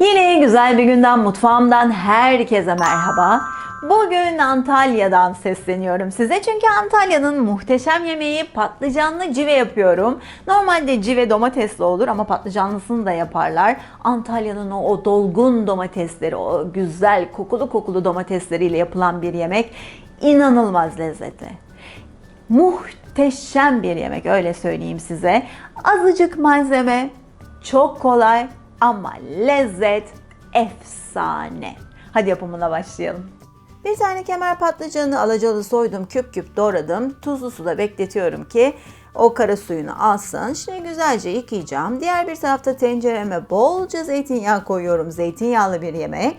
Yine güzel bir günden mutfağımdan herkese merhaba. Bugün Antalya'dan sesleniyorum size çünkü Antalya'nın muhteşem yemeği patlıcanlı cive yapıyorum. Normalde cive domatesli olur ama patlıcanlısını da yaparlar. Antalya'nın o, o dolgun domatesleri, o güzel kokulu kokulu domatesleriyle yapılan bir yemek inanılmaz lezzetli. Muhteşem bir yemek öyle söyleyeyim size. Azıcık malzeme, çok kolay ama lezzet efsane. Hadi yapımına başlayalım. Bir tane kemer patlıcanı alacalı soydum, küp küp doğradım. Tuzlu suda bekletiyorum ki o kara suyunu alsın. Şimdi güzelce yıkayacağım. Diğer bir tarafta tencereme bolca zeytinyağı koyuyorum. Zeytinyağlı bir yemek.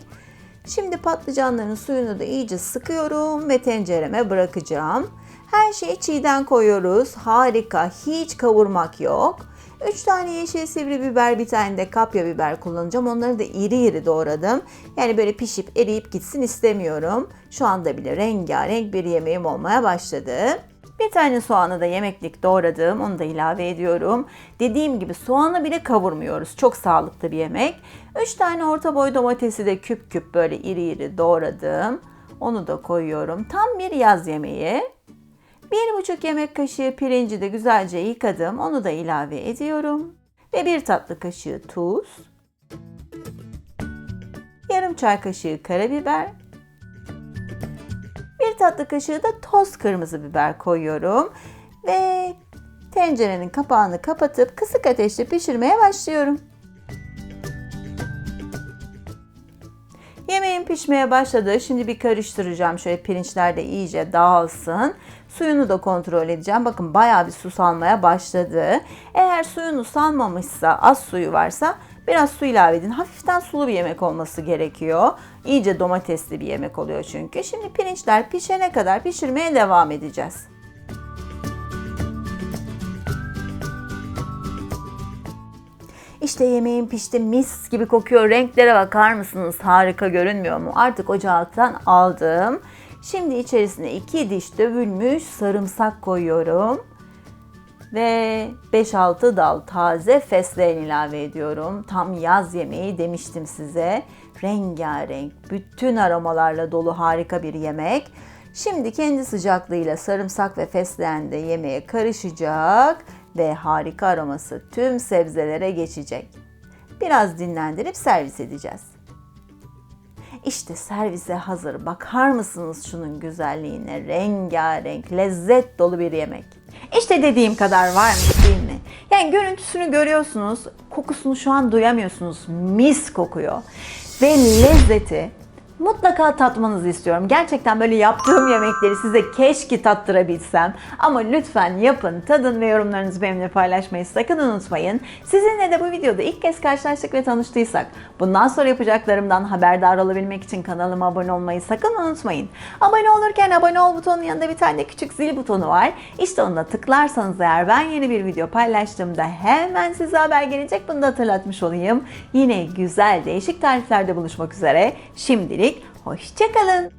Şimdi patlıcanların suyunu da iyice sıkıyorum ve tencereme bırakacağım. Her şeyi çiğden koyuyoruz. Harika, hiç kavurmak yok. 3 tane yeşil sivri biber, bir tane de kapya biber kullanacağım. Onları da iri iri doğradım. Yani böyle pişip eriyip gitsin istemiyorum. Şu anda bile rengarenk bir yemeğim olmaya başladı. Bir tane soğanı da yemeklik doğradım. Onu da ilave ediyorum. Dediğim gibi soğanı bile kavurmuyoruz. Çok sağlıklı bir yemek. 3 tane orta boy domatesi de küp küp böyle iri iri doğradım. Onu da koyuyorum. Tam bir yaz yemeği. Bir buçuk yemek kaşığı pirinci de güzelce yıkadım. Onu da ilave ediyorum. Ve bir tatlı kaşığı tuz. Yarım çay kaşığı karabiber. Bir tatlı kaşığı da toz kırmızı biber koyuyorum. Ve tencerenin kapağını kapatıp kısık ateşte pişirmeye başlıyorum. Yemeğim pişmeye başladı. Şimdi bir karıştıracağım. Şöyle pirinçler de iyice dağılsın. Suyunu da kontrol edeceğim. Bakın bayağı bir su salmaya başladı. Eğer suyunu salmamışsa, az suyu varsa biraz su ilave edin. Hafiften sulu bir yemek olması gerekiyor. İyice domatesli bir yemek oluyor çünkü. Şimdi pirinçler pişene kadar pişirmeye devam edeceğiz. İşte yemeğim pişti mis gibi kokuyor. Renklere bakar mısınız? Harika görünmüyor mu? Artık ocaktan aldım. Şimdi içerisine 2 diş dövülmüş sarımsak koyuyorum. Ve 5-6 dal taze fesleğen ilave ediyorum. Tam yaz yemeği demiştim size. Rengarenk, bütün aromalarla dolu harika bir yemek. Şimdi kendi sıcaklığıyla sarımsak ve fesleğen de yemeğe karışacak ve harika aroması tüm sebzelere geçecek. Biraz dinlendirip servis edeceğiz. İşte servise hazır. Bakar mısınız şunun güzelliğine? Rengarenk, lezzet dolu bir yemek. İşte dediğim kadar var mı değil mi? Yani görüntüsünü görüyorsunuz, kokusunu şu an duyamıyorsunuz. Mis kokuyor. Ve lezzeti mutlaka tatmanızı istiyorum. Gerçekten böyle yaptığım yemekleri size keşke tattırabilsem. Ama lütfen yapın, tadın ve yorumlarınızı benimle paylaşmayı sakın unutmayın. Sizinle de bu videoda ilk kez karşılaştık ve tanıştıysak bundan sonra yapacaklarımdan haberdar olabilmek için kanalıma abone olmayı sakın unutmayın. Abone olurken abone ol butonunun yanında bir tane küçük zil butonu var. İşte ona tıklarsanız eğer ben yeni bir video paylaştığımda hemen size haber gelecek. Bunu da hatırlatmış olayım. Yine güzel değişik tariflerde buluşmak üzere. Hoşçakalın.